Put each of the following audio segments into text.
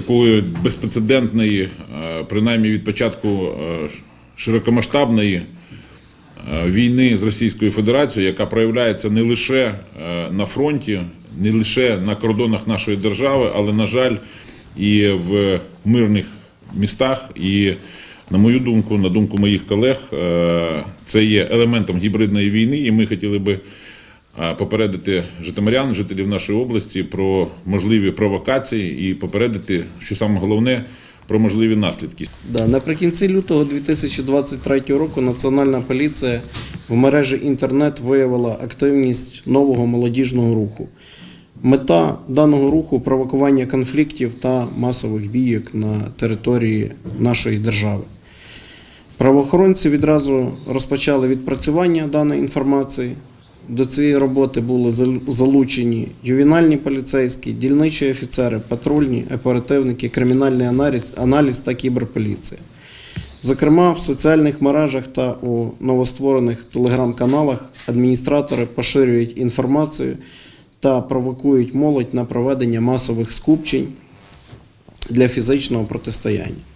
такої безпрецедентної, е, принаймні від початку е, широкомасштабної е, війни з Російською Федерацією, яка проявляється не лише на фронті, не лише на кордонах нашої держави, але, на жаль, і в мирних містах. І, на мою думку, на думку моїх колег, це є елементом гібридної війни, і ми хотіли би попередити житомирян, жителів нашої області про можливі провокації і попередити, що саме головне, про можливі наслідки. Да, наприкінці лютого 2023 року Національна поліція в мережі інтернет виявила активність нового молодіжного руху. Мета даного руху провокування конфліктів та масових бійок на території нашої держави. Правоохоронці відразу розпочали відпрацювання даної інформації. До цієї роботи були залучені ювенальні поліцейські, дільничі офіцери, патрульні, оперативники, кримінальний аналіз, аналіз та кіберполіція. Зокрема, в соціальних мережах та у новостворених телеграм-каналах адміністратори поширюють інформацію та провокують молодь на проведення масових скупчень для фізичного протистояння.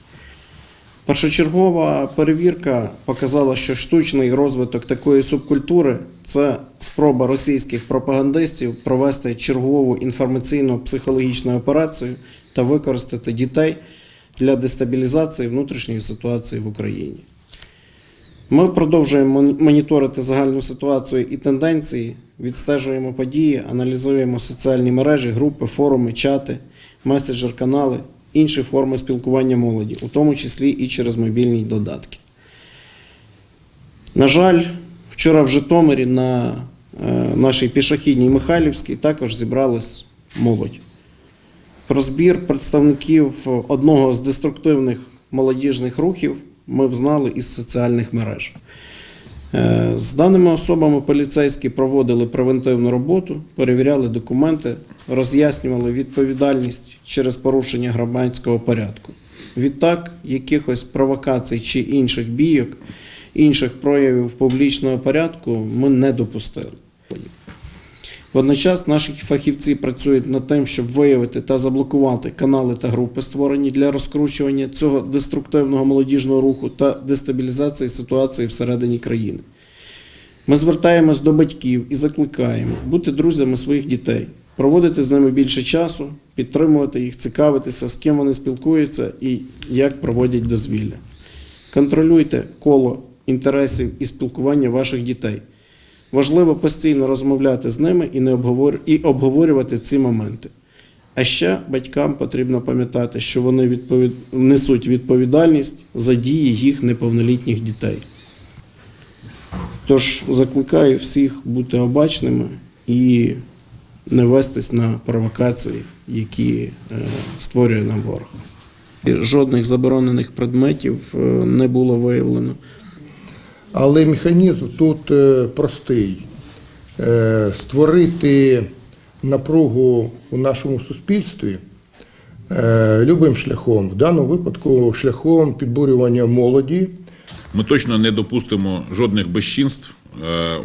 Першочергова перевірка показала, що штучний розвиток такої субкультури це спроба російських пропагандистів провести чергову інформаційно-психологічну операцію та використати дітей для дестабілізації внутрішньої ситуації в Україні. Ми продовжуємо моніторити загальну ситуацію і тенденції, відстежуємо події, аналізуємо соціальні мережі, групи, форуми, чати, меседжер-канали, інші форми спілкування молоді, у тому числі і через мобільні додатки. На жаль, вчора в Житомирі на е, нашій пішохідній Михайлівській також зібралась молодь. Про збір представників одного з деструктивних молодіжних рухів ми взнали із соціальних мереж. Е, З даними особами поліцейські проводили превентивну роботу, перевіряли документи, роз'яснювали відповідальність через порушення громадського порядку. Відтак, якихось провокацій чи інших бійок, інших проявів публічного порядку ми не допустили. Водночас наші фахівці працюють над тим, щоб виявити та заблокувати канали та групи, створені для розкручування цього деструктивного молодіжного руху та дестабілізації ситуації всередині країни. Ми звертаємось до батьків і закликаємо бути друзями своїх дітей, проводити з ними більше часу, підтримувати їх, цікавитися, з ким вони спілкуються і як проводять дозвілля. Контролюйте коло інтересів і спілкування ваших дітей. Важливо постійно розмовляти з ними і, обговорювати ці моменти. А ще батькам потрібно пам'ятати, що вони відповід... несуть відповідальність за дії їх неповнолітніх дітей. Тож закликаю всіх бути обачними і не вестись на провокації, які е, створює нам ворог. Жодних заборонених предметів е, не було виявлено. Але механізм тут е, простий. Е, Створити напругу у нашому суспільстві е, любим шляхом, в даному випадку шляхом підбурювання молоді. Ми точно не допустимо жодних безчинств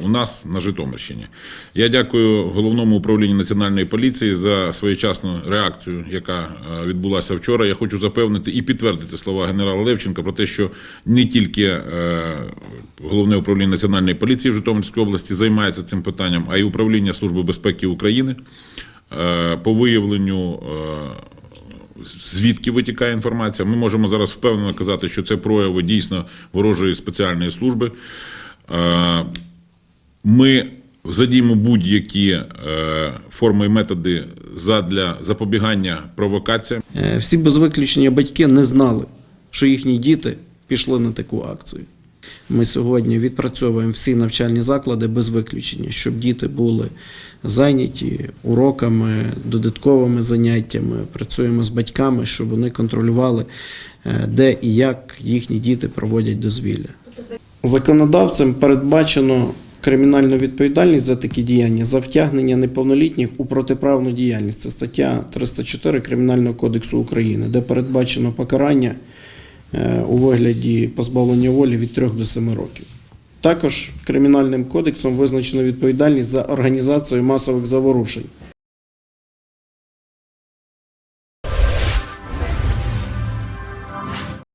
у нас на Житомирщині. Я дякую головному управлінню національної поліції за своєчасну реакцію, яка е, відбулася вчора. Я хочу запевнити і підтвердити слова генерала Левченка про те, що не тільки е, головне управління національної поліції в Житомирській області займається цим питанням, а й управління Служби безпеки України е, по виявленню. е, звідки витікає інформація. Ми можемо зараз впевнено казати, що це прояви дійсно ворожої спеціальної служби. Е, Ми задіємо будь-які е, форми і методи задля запобігання провокаціям. Е, Всі без виключення батьки не знали, що їхні діти пішли на таку акцію. Ми сьогодні відпрацьовуємо всі навчальні заклади без виключення, щоб діти були зайняті уроками, додатковими заняттями. Працюємо з батьками, щоб вони контролювали, де і як їхні діти проводять дозвілля. Законодавцем передбачено кримінальну відповідальність за такі діяння за втягнення неповнолітніх у протиправну діяльність. Це стаття 304 Кримінального кодексу України, де передбачено покарання е, у вигляді позбавлення волі від 3 до 7 років. Також кримінальним кодексом визначено відповідальність за організацію масових заворушень